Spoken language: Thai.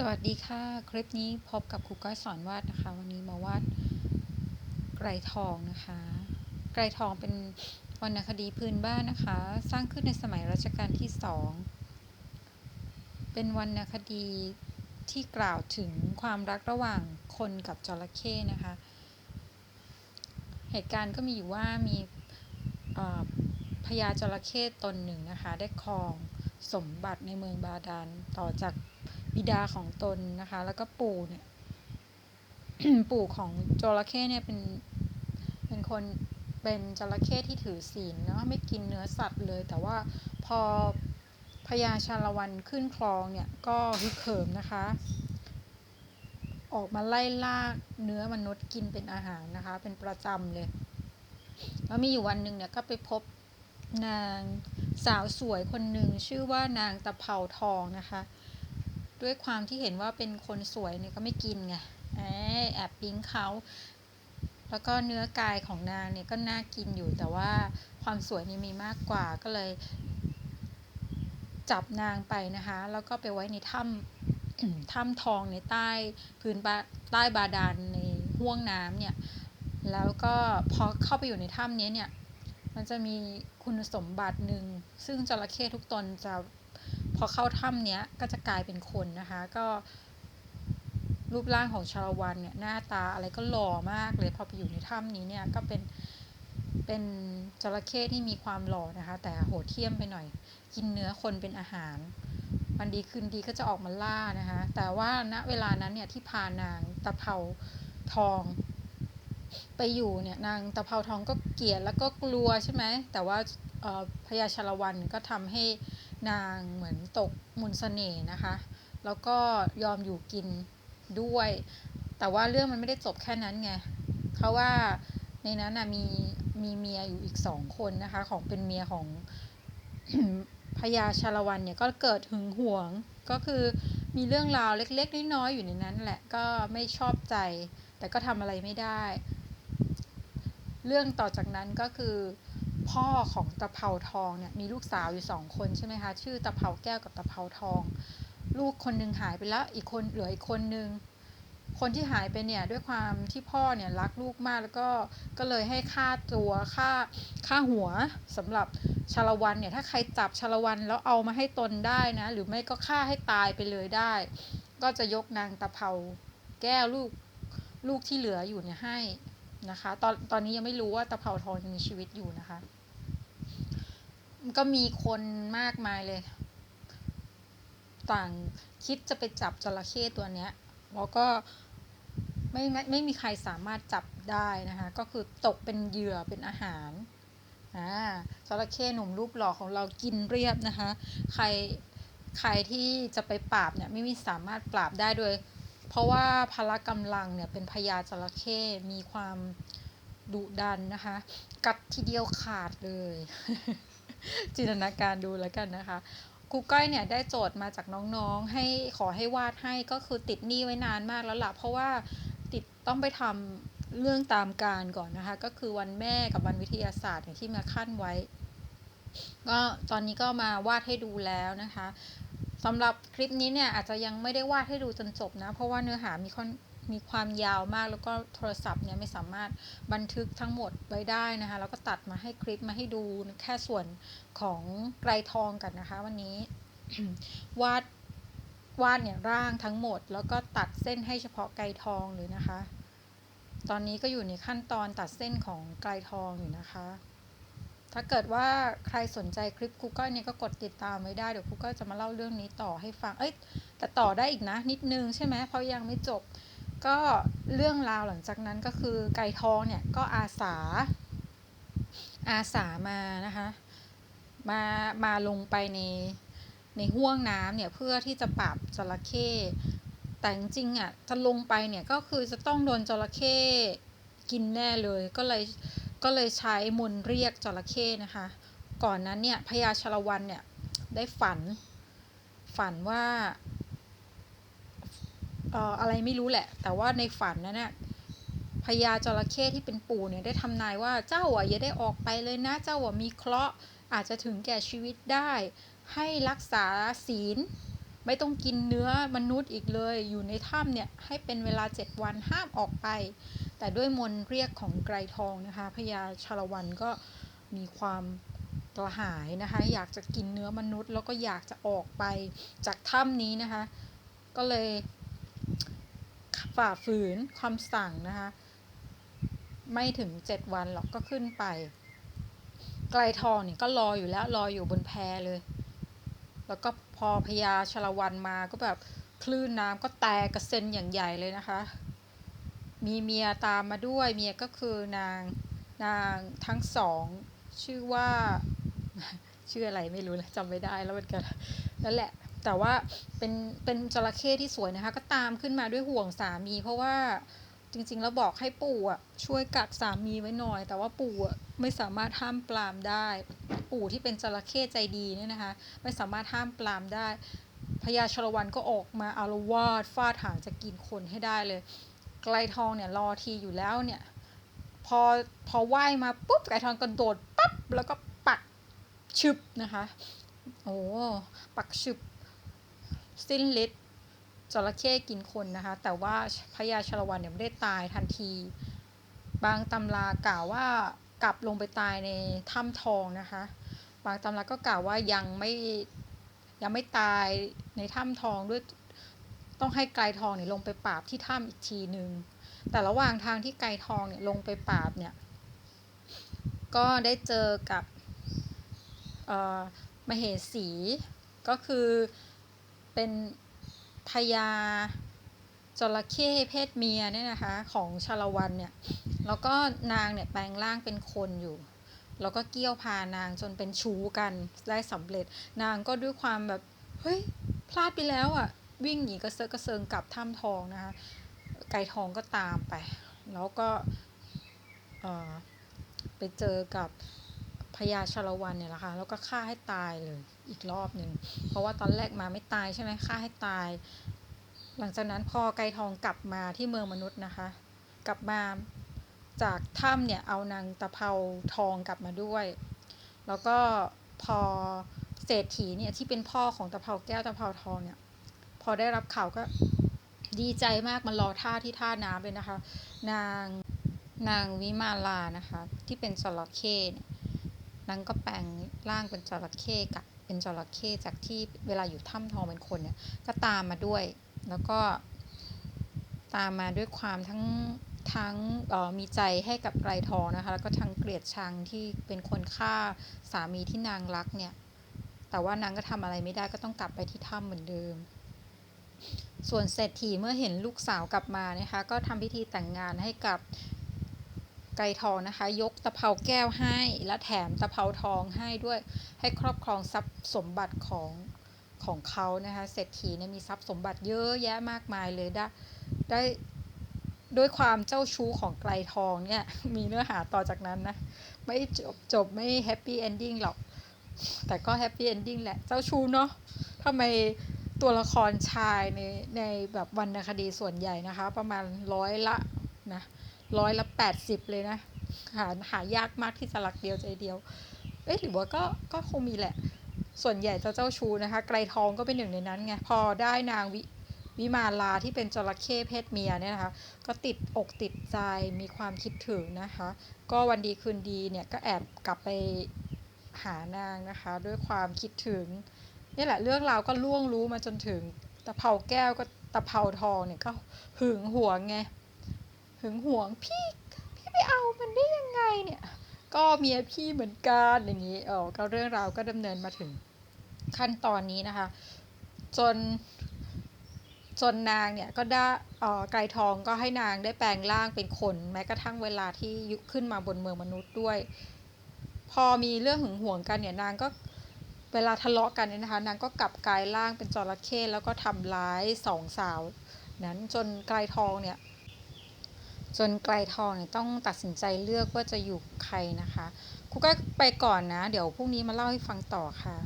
สวัสดีค่ะ คลิปนี้พบกับครูก้อยสอนวาดนะคะ วันนี้มาวาดไกรทองนะคะ ไกรทองเป็นวรรณคดีพื้นบ้านนะคะ สร้างขึ้นในสมัยรัชกาลที่สองเป็นวรรณคดีที่กล่าวถึงความรักระหว่างคนกับจระเข้นะคะ เหตุการณ์ก็มีอยู่ว่ามีพญาจระเข้ตนหนึ่งนะคะ ได้ครองสมบัติในเมืองบาดาลต่อจาก บิดาของตนนะคะ แล้วก็ปู่เนี่ย ปู่ของจระเข้เนี่ยเป็นเป็นคนเป็นจระเข้ที่ถือศีลเนาะไม่กินเนื้อสัตว์เลย แต่ว่าพอพญาชาละวันขึ้นคลองเนี่ยก็ฮึกเหิมนะคะ ออกมาไล่ล่าเนื้อมนุษย์กินเป็นอาหารนะคะ เป็นประจำเลยแล้วมีอยู่วันหนึ่งเนี่ยก็ไปพบนางสาวสวยคนหนึ่งชื่อว่านางตะเภาทองนะคะ ด้วยความที่เห็นว่าเป็นคนสวยเนี่ยก็ไม่กินไงแอบปิ๊งเขาแล้วก็เนื้อกายของนางเนี่ยก็น่ากินอยู่แต่ว่าความสวยนี่มีมากกว่าก็เลย จับนางไปนะคะ แล้วก็ไปไว้ในถ้ำถ้ำทองในใต้พื้นใต้บาดาลในห้วงน้ำเนี่ย แล้วก็พอเข้าไปอยู่ในถ้ำนี้เนี่ย มันจะมีคุณสมบัติหนึ่งซึ่งจระเข้ทุกตนจะ พอเข้าถ้ำเนี้ยก็จะกลายเป็นคนนะคะ ก็ รูปร่างของชาลวันเนี่ยหน้าตาอะไรก็หล่อมากเลยพอไปอยู่ในถ้ำนี้เนี่ยก็เป็นเป็นจระเข้ที่มีความหล่อนะคะ แต่โหดเที่ยมไปหน่อย กินเนื้อคนเป็นอาหารวันดีคืนดีก็จะออกมาล่านะคะ แต่ว่าณเวลานั้นเนี่ยที่พานางตะเภาทอง ไปอยู่เนี่ยนางตะเภาทองก็เกลียดแล้วก็กลัวใช่ไหมแต่ว่าพญาชาลวันก็ทำให้ นางเหมือนตกมุนเสน่ห์นะคะ แล้วก็ยอมอยู่กินด้วย แต่ว่าเรื่องมันไม่ได้จบแค่นั้นไงเพราะว่าในนั้นนะมีมีเมียอยู่อีกสองคนนะคะ ของเป็นเมียของพญาชาละวันเนี่ยก็เกิดหึงหวง ก็คือมีเรื่องราวเล็กๆน้อยๆอยู่ในนั้นแหละก็ไม่ชอบใจ แต่ก็ทำอะไรไม่ได้ เรื่องต่อจากนั้นก็คือ พ่อของตะเภาทองเนี่ยมีลูกสาวอยู่สองคนใช่ไหมคะชื่อตะเภาแก้วกับตะเภาทอง ลูกคนหนึ่งหายไปแล้วอีกคนเหลืออีกคนนึงคนที่หายไปเนี่ยด้วยความที่พ่อเนี่ยรักลูกมากแล้วก็ก็เลยให้ค่าตัวค่าค่าหัวสำหรับชาละวันเนี่ยถ้าใครจับชาละวันแล้วเอามาให้ตนได้นะ หรือไม่ก็ฆ่าให้ตายไปเลยได้ ก็จะยกนางตะเภาแก้วลูกลูกที่เหลืออยู่เนี่ยให้นะคะ ตอนตอนนี้ยังไม่รู้ว่าตะเภาทองยังมีชีวิตอยู่นะคะ ก็มีคนมากมายเลย ต่างคิดจะไปจับจระเข้ตัวเนี้ยแล้วก็ไม่ไม่ไม่มีใครสามารถจับได้นะคะ ก็คือตกเป็นเหยื่อเป็นอาหารอ่าจระเข้หนุ่มรูปหล่อของเรากินเรียบนะคะ ใครใครที่จะไปปราบเนี่ยไม่มีสามารถปราบได้โดย เพราะว่าพละกำลังเนี่ยเป็นพญาจระเข้มีความดุดันนะคะ กัดทีเดียวขาดเลย จินตนาการดูแล้วกันนะคะครูก้อยเนี่ยได้โจทย์มาจากน้องๆ ให้ขอให้วาดให้ก็คือติดหนี้ไว้นานมากแล้วล่ะ เพราะว่าติดต้องไปทำเรื่องตามการก่อนนะคะ ก็คือวันแม่กับวันวิทยาศาสตร์เนี่ยที่มาขั้นไว้ ก็ตอนนี้ก็มาวาดให้ดูแล้วนะคะสำหรับคลิปนี้เนี่ยอาจจะยังไม่ได้วาดให้ดูจนจบนะ เพราะว่าเนื้อหามีค่อน มีความยาวมากแล้วก็โทรศัพท์เนี่ยไม่สามารถบันทึกทั้งหมดไว้ได้นะคะแล้วก็ตัดมาให้คลิปมาให้ดูแค่ส่วนของไกรทองกันนะคะ วันนี้วาดวาดเนี่ยร่างทั้งหมด แล้วก็ตัดเส้นให้เฉพาะไกรทองเลยนะคะ ตอนนี้ก็อยู่ในขั้นตอนตัดเส้นของไกรทองอยู่นะคะ ถ้าเกิดว่าใครสนใจคลิปครูก้อยเนี่ยก็กดติดตามไว้ได้ เดี๋ยวครูก้อยจะมาเล่าเรื่องนี้ต่อให้ฟัง เอ้ยแต่ต่อได้อีกนะ นิดนึงใช่ไหมเพราะยังไม่จบ ก็เรื่องราวหลังจากนั้นก็คือไก่ทองเนี่ยก็อาสา อาสามานะคะมามาลงไปในในห้วงน้ำเนี่ยเพื่อที่จะปราบจระเข้แต่จริงๆอะจะลงไปเนี่ยก็คือจะต้องโดนจระเข้กินแน่เลยก็เลยก็เลยใช้มนเรียกจระเข้นะคะ ก่อนนั้นเนี่ยพญาชลวันเนี่ยได้ฝันฝันว่า อะไรไม่รู้แหละ แต่ว่าในฝันนั้นน่ะพญาจระเข้ที่เป็นปู่เนี่ยได้ทำนายว่าเจ้าอะอย่าได้ออกไปเลยนะ เจ้าอะมีเคราะห์อาจจะถึงแก่ชีวิตได้ ให้รักษาศีล ไม่ต้องกินเนื้อมนุษย์อีกเลย อยู่ในถ้ำเนี่ยให้เป็นเวลาเจ็ดวันห้ามออกไป แต่ด้วยมนเรียกของไกรทองนะคะพญาชาละวันก็มีความกระหายนะคะ อยากจะกินเนื้อมนุษย์ แล้วก็อยากจะออกไปจากถ้ำนี้นะคะ ก็เลย ฝ่าฝืนคำสั่งนะคะไม่ถึงเจ็ดวันหรอกก็ขึ้นไป ไกลทองเนี่ยก็รออยู่แล้วรออยู่บนแพเลย แล้วก็พอพญาชลวันมาก็แบบคลื่นน้ำก็แตกกระเซ็นอย่างใหญ่เลยนะคะ มีเมียตามมาด้วยเมียก็คือนางนางทั้งสอง ชื่อว่า ชื่ออะไรไม่รู้นะจำไม่ได้แล้วเหมือนกันนั่นแหละ แต่ว่าเป็นเป็นจระเข้ที่สวยนะคะ ก็ตามขึ้นมาด้วยห่วงสามี เพราะว่าจริงๆแล้วบอกให้ปู่อะช่วยกักสามีไว้หน่อย แต่ว่าปู่อะไม่สามารถห้ามปรามได้ ปู่ที่เป็นจระเข้ใจดีเนี่ยนะคะ ไม่สามารถห้ามปรามได้พญาชลวันก็ออกมาอารวาสฟาดหางจะกินคนให้ได้เลย ไกลทองเนี่ยรอทีอยู่แล้วเนี่ย พอพอว่ายมาปุ๊บไกลทองกระโดดปั๊บแล้วก็ปักชึบนะคะ โอ้ปักชึบ สิ้นฤทธิ์จระเข้กินคนนะคะ แต่ว่าพญาชลวันเนี่ยไม่ได้ตายทันที บางตำรากล่าวว่ากลับลงไปตายในถ้ำทองนะคะ บางตำราก็กล่าวว่ายังไม่ยังไม่ตายในถ้ำทองด้วยต้องให้ไกลทองเนี่ยลงไปปราบที่ถ้ำอีกทีหนึ่งแต่ระหว่างทางที่ไกลทองเนี่ยลงไปปราบเนี่ย ก็ได้เจอกับมเหสีก็คือ เป็นพญาจระเข้เพศเมียเนี่ยนะคะ ของชาละวันเนี่ย แล้วก็นางเนี่ยแปลงร่างเป็นคนอยู่ แล้วก็เกี่ยวพานางจนเป็นชู้กันได้สำเร็จ นางก็ด้วยความแบบ เฮ้ย พลาดไปแล้วอะ่ะ วิ่งหนีกระเซาะกระเซิงกลับถ้ำทองนะคะ ไก่ทองก็ตามไป แล้วก็ไปเจอกับพญาชาละวันเนี่ยแหละค่ะแล้วก็ฆ่าให้ตายเลย อีกรอบหนึ่ง เพราะว่าตอนแรกมาไม่ตายใช่ไหมฆ่าให้ตาย หลังจากนั้นพอไกรทองกลับมาที่เมืองมนุษย์นะคะ กลับมาจากถ้ำเนี่ยเอานางตะเภาทองกลับมาด้วย แล้วก็พอเศรษฐีเนี่ยที่เป็นพ่อของตะเภาแก้วตะเภาทองเนี่ยพอได้รับข่าวก็ดีใจมากมันรอท่าที่ท่าน้ำเลยนะคะ นางนางวิมาลานะคะ ที่เป็นจระเข้เนี่ยนางก็แปลงร่างเป็นจระเข้กับ เป็นจระเข้จากที่เวลาอยู่ถ้ำทองเป็นคนเนี่ยก็ตามมาด้วย แล้วก็ตามมาด้วยความทั้งทั้งมีใจให้กับไกรทองนะคะ แล้วก็ทั้งเกลียดชังที่เป็นคนฆ่าสามีที่นางรักเนี่ย แต่ว่านางก็ทำอะไรไม่ได้ก็ต้องกลับไปที่ถ้ำเหมือนเดิม ส่วนเศรษฐีเมื่อเห็นลูกสาวกลับมานะคะ ก็ทำพิธีแต่งงานให้กับ ไกรทองนะคะ ยกตะเภาแก้วให้และแถมตะเภาทองให้ด้วยให้ครอบครองทรัพย์สมบัติของของเขานะคะเศรษฐีเนี่ยมีทรัพย์สมบัติเยอะแยะมากมายเลยได้ได้ด้วยความเจ้าชู้ของไกลทองเนี่ยมีเนื้อหาต่อจากนั้นนะ ไม่จบจบไม่แฮปปี้เอนดิ้งหรอก แต่ก็แฮปปี้เอนดิ้งแหละ เจ้าชู้เนาะทำไมตัวละครชายในในแบบวรรณคดีส่วนใหญ่นะคะ ประมาณร้อยละนะ ร้อยละแปดสิบเลยนะ หาหายากมากที่จะรักเดียวใจเดียว เอ๊ะหรือว่าก็ก็คงมีแหละ ส่วนใหญ่จะเจ้าชูนะคะ ไกลทองก็เป็นหนึ่งในนั้นไง พอได้นางวิวิมาลาที่เป็นจระเข้เพศเมียเนี่ยนะคะ ก็ติดอกติดใจมีความคิดถึงนะคะ ก็วันดีคืนดีเนี่ยก็แอบกลับไปหานางนะคะ ด้วยความคิดถึงนี่แหละเรื่องราวก็ล่วงรู้มาจนถึงตะเภาแก้วก็ตะเภาทองเนี่ยก็หึงหวงไง หึงหวงพี่พี่ไปเอามันได้ยังไงเนี่ย ก็เมียพี่เหมือนกันอย่างนี้เออก็เรื่องราวก็ดำเนินมาถึงขั้นตอนนี้นะคะ จนจนนางเนี่ยก็ได้ไกรทองก็ให้นางได้แปลงร่างเป็นคน แม้กระทั่งเวลาที่ยุขึ้นมาบนเมืองมนุษย์ด้วย พอมีเรื่องหึงหวงกันเนี่ยนางก็เวลาทะเลาะกันเนี่ยนะคะ นางก็กลับกลายร่างเป็นจระเข้แล้วก็ทำร้ายสองสาว นั้นจนไกรทองเนี่ย จนไกลทองเนี่ยต้องตัดสินใจเลือกว่าจะอยู่ใครนะคะครูก็ไปก่อนนะ เดี๋ยวพรุ่งนี้มาเล่าให้ฟังต่อค่ะ